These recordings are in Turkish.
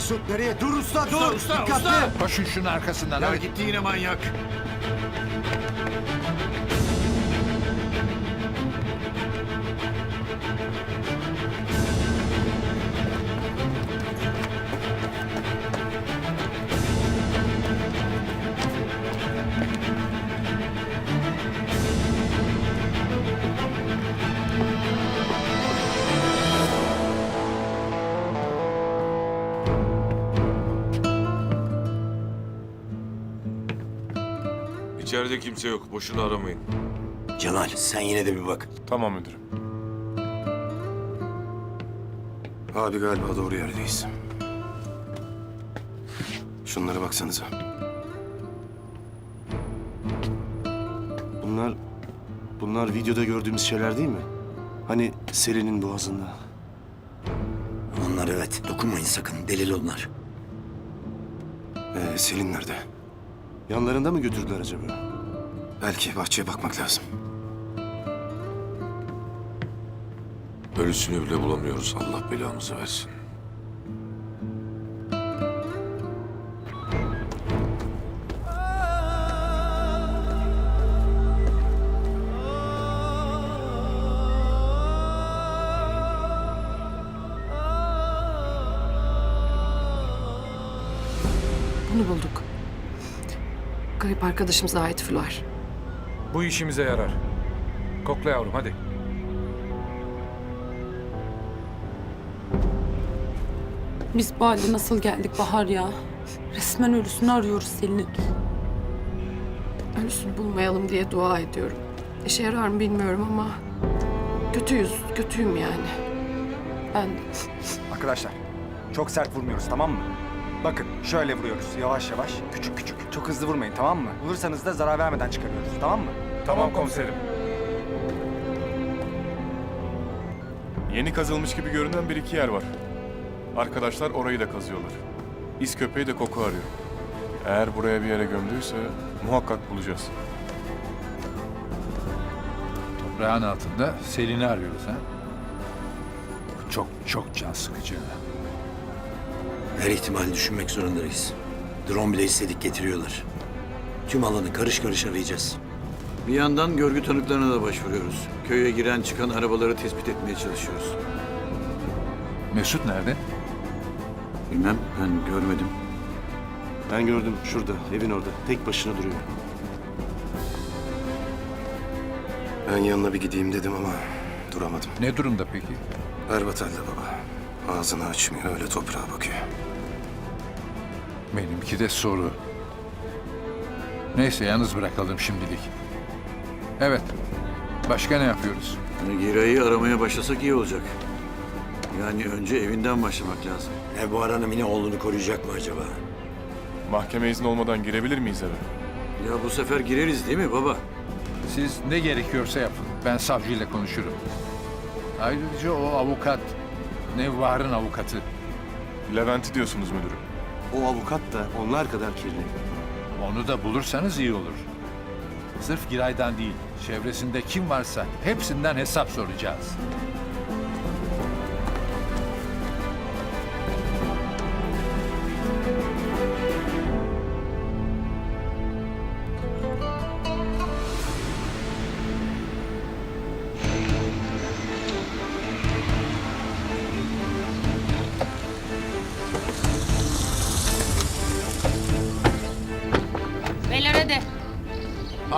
Mesut nereye? Dur usta dur. usta, Dikkatli. usta. Koşun şunun arkasından. Ya hadi. gitti yine manyak. İçeride kimse yok. Boşuna aramayın. Cemal sen yine de bir bak. Tamam müdürüm. Abi galiba doğru yerdeyiz. Şunlara baksanıza. Bunlar, bunlar videoda gördüğümüz şeyler değil mi? Hani Selin'in boğazında. Onlar evet. Dokunmayın sakın. Delil onlar. Ee, Selin nerede? Yanlarında mı götürdüler acaba? Belki bahçeye bakmak lazım. Ölüsünü bile bulamıyoruz. Allah belamızı versin. Bunu bulduk. Garip arkadaşımıza ait fular. Bu işimize yarar. Kokla yavrum hadi. Biz bu halde nasıl geldik Bahar ya? Resmen ölüsünü arıyoruz Selin'in. Ölüsünü bulmayalım diye dua ediyorum. İşe yarar mı bilmiyorum ama... Kötüyüz, kötüyüm yani. Ben de. Arkadaşlar çok sert vurmuyoruz tamam mı? Bakın şöyle vuruyoruz yavaş yavaş küçük küçük. Çok hızlı vurmayın tamam mı? Vurursanız da zarar vermeden çıkarıyoruz tamam mı? Tamam komiserim. Yeni kazılmış gibi görünen bir iki yer var. Arkadaşlar orayı da kazıyorlar. İz köpeği de koku arıyor. Eğer buraya bir yere gömdüyse muhakkak bulacağız. Toprağın altında Selin'i arıyoruz ha. Çok çok can sıkıcı. Her ihtimali düşünmek zorundayız. Drone bile istedik getiriyorlar. Tüm alanı karış karış arayacağız. Bir yandan görgü tanıklarına da başvuruyoruz. Köye giren çıkan arabaları tespit etmeye çalışıyoruz. Mesut nerede? Bilmem ben görmedim. Ben gördüm şurada, evin orada. Tek başına duruyor. Ben yanına bir gideyim dedim ama duramadım. Ne durumda peki? Berbat halde baba. Ağzını açmıyor öyle toprağa bakıyor. Benimki de soru. Neyse yalnız bırakalım şimdilik. Evet. Başka ne yapıyoruz? Yani Giray'ı aramaya başlasak iyi olacak. Yani önce evinden başlamak lazım. Ebu Hanım yine oğlunu koruyacak mı acaba? Mahkeme izni olmadan girebilir miyiz eve? Ya bu sefer gireriz değil mi baba? Siz ne gerekiyorsa yapın. Ben savcıyla konuşurum. Ayrıca o avukat, Nevvar'ın avukatı. Levent'i diyorsunuz müdürüm. O avukat da onlar kadar kirli. Onu da bulursanız iyi olur. Sırf Giray'dan değil, çevresinde kim varsa hepsinden hesap soracağız.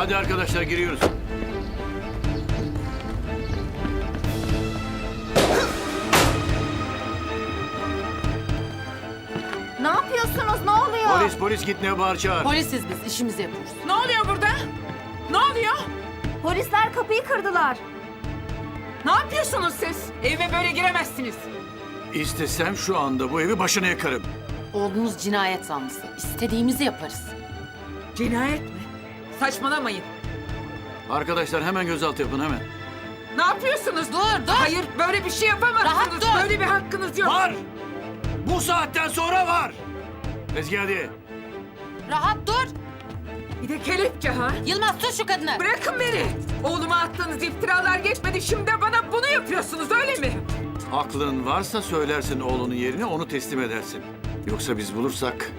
Hadi arkadaşlar giriyoruz. Ne yapıyorsunuz? Ne oluyor? Polis polis git ne bağır çağır. Polisiz biz işimizi yapıyoruz. Ne oluyor burada? Ne oluyor? Polisler kapıyı kırdılar. Ne yapıyorsunuz siz? Evime böyle giremezsiniz. İstesem şu anda bu evi başına yakarım. Oğlunuz cinayet zanlısı. İstediğimizi yaparız. Cinayet mi? Saçmalamayın. Arkadaşlar hemen gözaltı yapın hemen. Ne yapıyorsunuz? Dur, dur. Hayır, böyle bir şey yapamazsınız. Rahat dur. Böyle bir hakkınız yok. Var! Bu saatten sonra var! Ezgi hadi. Rahat dur. Bir de kelepçe ha. Yılmaz tut şu kadını. Bırakın beni. Oğluma attığınız iftiralar geçmedi. Şimdi bana bunu yapıyorsunuz öyle mi? Aklın varsa söylersin oğlunun yerini onu teslim edersin. Yoksa biz bulursak...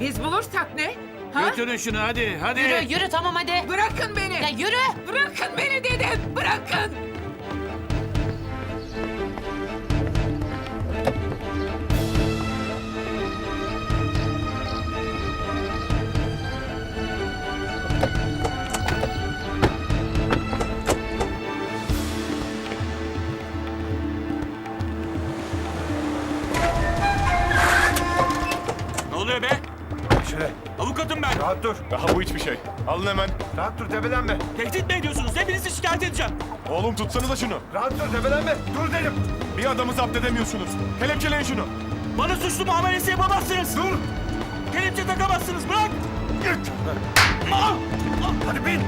Biz bulursak ne? Ha? Götürün şunu hadi hadi. Yürü yürü tamam hadi. Bırakın beni. Ya yürü. Bırakın beni dedim. Bırakın. Ne oluyor be? Şöyle. Avukatım ben. Rahat dur. Daha bu hiçbir şey. Alın hemen. Rahat dur tepelenme. Tehdit mi ediyorsunuz? Hepinizi şikayet edeceğim. Oğlum tutsanıza şunu. Rahat dur tepelenme. Dur dedim. Bir adamı zapt edemiyorsunuz. Kelepçeleyin şunu. Bana suçlu muamelesi yapamazsınız. Dur. Kelepçe takamazsınız. Bırak. Git. Hadi bin.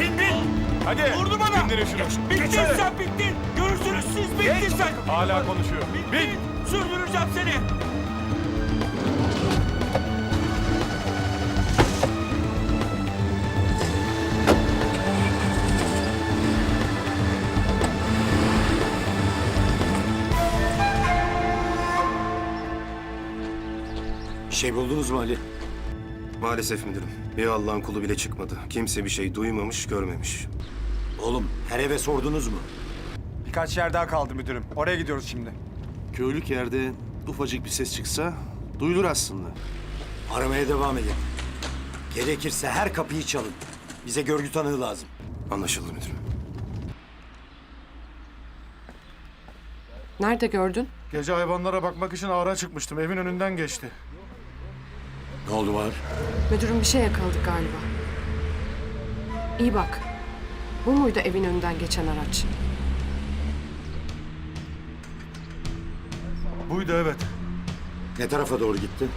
Bin bin. Hadi. Vurdu bana. Bindirin şunu. Bittin Geç şöyle. sen bittin. Görürsünüz siz bittin Geç. sen. Hala konuşuyor. Bittin. Bin. Sürdüreceğim Bir şey buldunuz mu Ali? Maalesef müdürüm. Bir Allah'ın kulu bile çıkmadı. Kimse bir şey duymamış, görmemiş. Oğlum her eve sordunuz mu? Birkaç yer daha kaldı müdürüm. Oraya gidiyoruz şimdi. Köylük yerde ufacık bir ses çıksa duyulur aslında. Aramaya devam edin. Gerekirse her kapıyı çalın. Bize görgü tanığı lazım. Anlaşıldı müdürüm. Nerede gördün? Gece hayvanlara bakmak için ağra çıkmıştım. Evin önünden geçti. Ne oldu var? Müdürüm bir şey yakaladık galiba. İyi bak. Bu muydu evin önünden geçen araç? Buydu evet. Ne tarafa doğru gitti?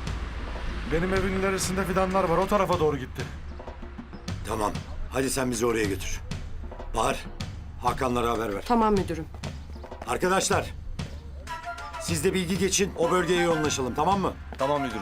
Benim evin ilerisinde fidanlar var. O tarafa doğru gitti. Tamam. Hadi sen bizi oraya götür. Bahar, Hakanlara haber ver. Tamam müdürüm. Arkadaşlar, siz de bilgi geçin. O bölgeye yoğunlaşalım, tamam mı? Tamam müdürüm.